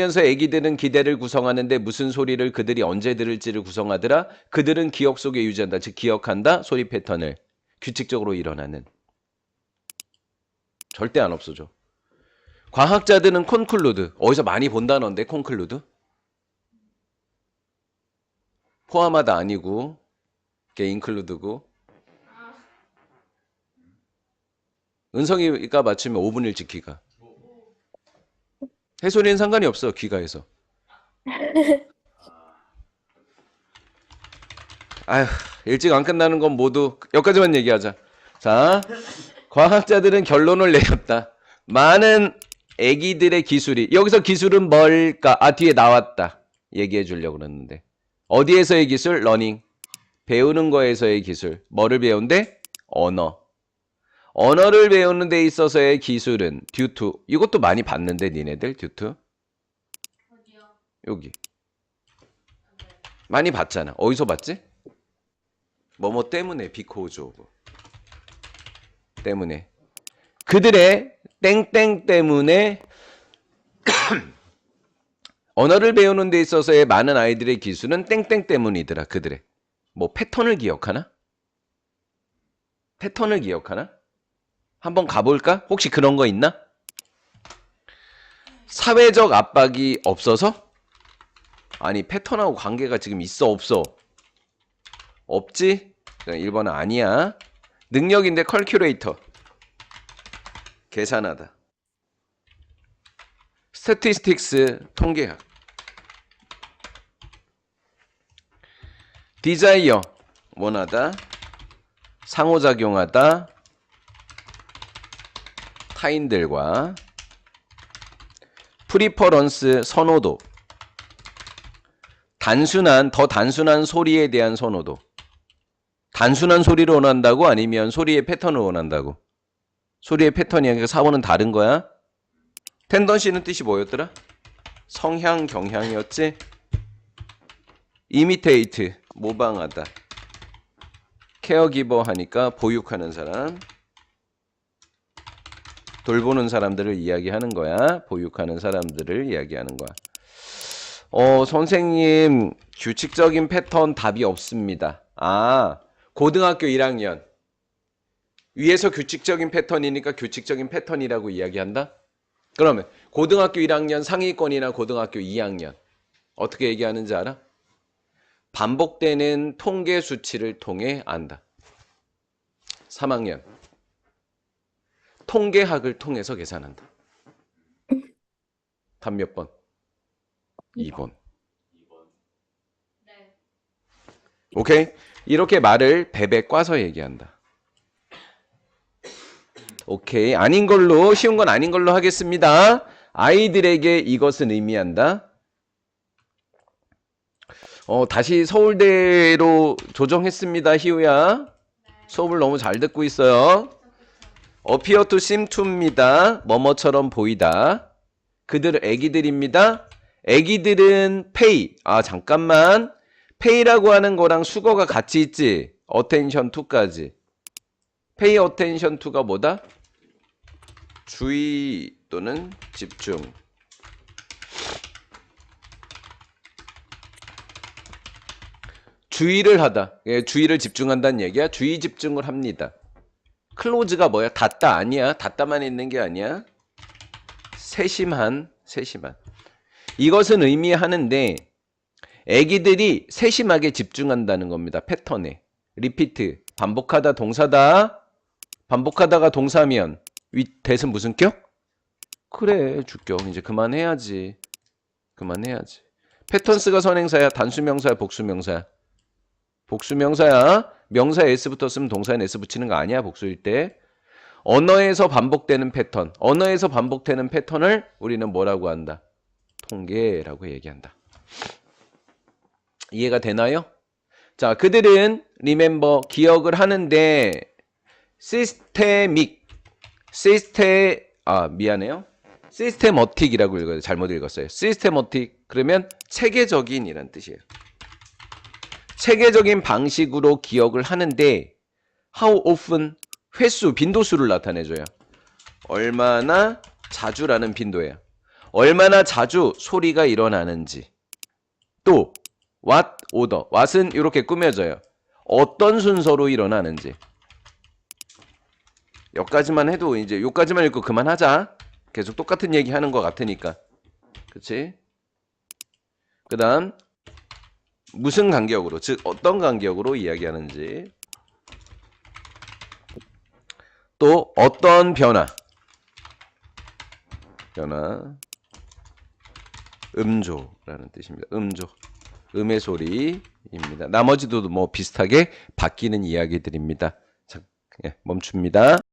면서 애기들은 기대를 구성하는데 무슨 소리를 그들이 언제 들을지를 구성하더라. 그들은 기억 속에 유지한다. 즉 기억한다. 소리 패턴을 규칙적으로 일어나는. 절대 안 없어져. 과학자들은 콘클루드. 어디서 많이 본다는데 콘클루드? 포함하다 아니고 게 인클루드고 은성이가 맞추면 5분 일찍 귀가. 해소리는 상관이 없어 귀가에서. 아휴 일찍 안 끝나는 건 모두 여기까지만 얘기하자. 자 과학자들은 결론을 내렸다. 많은 애기들의 기술이 여기서 기술은 뭘까? 아 뒤에 나왔다. 얘기해 주려고 그랬는데 어디에서의 기술? 러닝. 배우는 거에서의 기술. 뭐를 배운대? 언어. 언어를 배우는 데 있어서의 기술은 듀투. 이것도 많이 봤는데 니네들 듀투. 여기. 많이 봤잖아. 어디서 봤지? 뭐뭐 때문에 비코즈 오브. 때문에. 그들의 땡땡 때문에 언어를 배우는 데 있어서의 많은 아이들의 기술은 땡땡 때문이더라. 그들의. 뭐 패턴을 기억하나? 패턴을 기억하나? 한번 가볼까? 혹시 그런 거 있나? 사회적 압박이 없어서? 아니 패턴하고 관계가 지금 있어 없어? 없지? 1번은 아니야. 능력인데 컬큐레이터. 계산하다. 스태티스틱스 통계학. 디자이어 원하다. 상호작용하다. 타인들과 프리퍼런스 선호도 단순한 더 단순한 소리에 대한 선호도 단순한 소리를 원한다고 아니면 소리의 패턴을 원한다고? 소리의 패턴이 아니라 사고는 다른 거야? 텐던시는 뜻이 뭐였더라? 성향 경향이었지? 이미테이트 모방하다. 케어기버 하니까 보육하는 사람 돌보는 사람들을 이야기하는 거야. 보육하는 사람들을 이야기하는 거야. 어, 선생님, 규칙적인 패턴 답이 없습니다. 아, 고등학교 1학년. 위에서 규칙적인 패턴이니까 규칙적인 패턴이라고 이야기한다? 그러면 고등학교 1학년 상위권이나 고등학교 2학년. 어떻게 얘기하는지 알아? 반복되는 통계 수치를 통해 안다. 3학년. 통계학을 통해서 계산한다. 답 몇 번? 2번. 오케이? 이렇게 말을 베베 꽈서 얘기한다. 오케이. 아닌 걸로, 쉬운 건 아닌 걸로 하겠습니다. 아이들에게 이것은 의미한다. 어, 다시 서울대로 조정했습니다, 희우야. 수업을 너무 잘 듣고 있어요. Appear to seem to입니다. 뭐뭐처럼 보이다. 그들 애기들입니다. 애기들은 pay. 아 잠깐만. pay라고 하는 거랑 수거가 같이 있지. attention to까지. pay attention to가 뭐다? 주의 또는 집중. 주의를 하다. 예, 주의를 집중한다는 얘기야. 주의 집중을 합니다. 클로즈가 뭐야? 닫다 아니야. 닫다만 있는 게 아니야. 세심한, 세심한. 이것은 의미하는데 애기들이 세심하게 집중한다는 겁니다. 패턴에. 리피트. 반복하다 동사다. 반복하다가 동사면 위 대신 무슨 격? 그래 주격. 이제 그만해야지. 그만해야지. 패턴스가 선행사야. 단수명사야. 복수명사야. 복수명사야. 명사에 s 붙었으면 동사에 s 붙이는 거 아니야 복수일 때. 언어에서 반복되는 패턴. 언어에서 반복되는 패턴을 우리는 뭐라고 한다? 통계라고 얘기한다. 이해가 되나요? 자, 그들은 remember 기억을 하는데 시스테믹 시스테 아 미안해요. 시스테머틱이라고 읽어요. 잘못 읽었어요. 시스테머틱 그러면 체계적인 이란 뜻이에요. 체계적인 방식으로 기억을 하는데 how often 횟수 빈도수를 나타내줘요. 얼마나 자주라는 빈도예요. 얼마나 자주 소리가 일어나는지. 또 what order. what은 이렇게 꾸며져요. 어떤 순서로 일어나는지. 여기까지만 해도 이제 여기까지만 읽고 그만하자. 계속 똑같은 얘기 하는 것 같으니까. 그치? 그 다음, 무슨 간격으로, 즉, 어떤 간격으로 이야기하는지. 또, 어떤 변화. 변화. 음조라는 뜻입니다. 음조. 음의 소리입니다. 나머지도 뭐 비슷하게 바뀌는 이야기들입니다. 자, 예, 멈춥니다.